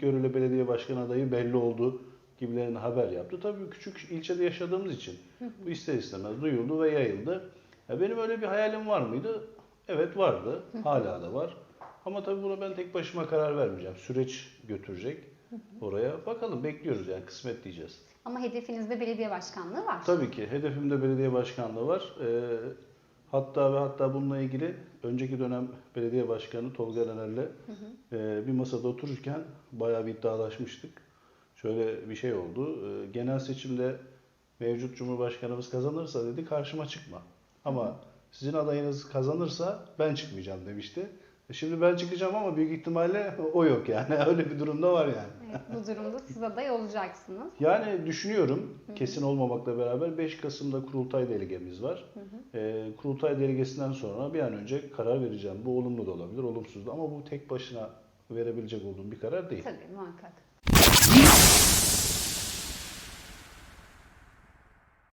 Görele Belediye Başkanı adayı belli oldu gibilerini haber yaptı. Tabii küçük ilçede yaşadığımız için bu ister istemez duyuldu ve yayıldı. Ya benim öyle bir hayalim var mıydı? Evet vardı. Hala da var. Ama tabii buna ben tek başıma karar vermeyeceğim. Süreç götürecek oraya. Bakalım bekliyoruz yani kısmet diyeceğiz. Ama hedefinizde belediye başkanlığı var. Tabii ki hedefimde belediye başkanlığı var. Ee, hatta ve hatta bununla ilgili önceki dönem belediye başkanı Tolga Erener'le e, bir masada otururken bayağı bir iddialaşmıştık. Şöyle bir şey oldu. Ee, genel seçimde mevcut Cumhurbaşkanımız kazanırsa dedi karşıma çıkma. Ama sizin adayınız kazanırsa ben çıkmayacağım demişti. E Şimdi ben çıkacağım ama büyük ihtimalle o yok yani. Öyle bir durumda var yani. Evet, bu durumda siz aday olacaksınız. Yani düşünüyorum kesin olmamakla beraber 5 Kasım'da kurultay delegemiz var. Ee, kurultay delegesinden sonra bir an önce karar vereceğim. Bu olumlu da olabilir, olumsuz da ama bu tek başına verebilecek olduğum bir karar değil. Tabii muhakkak.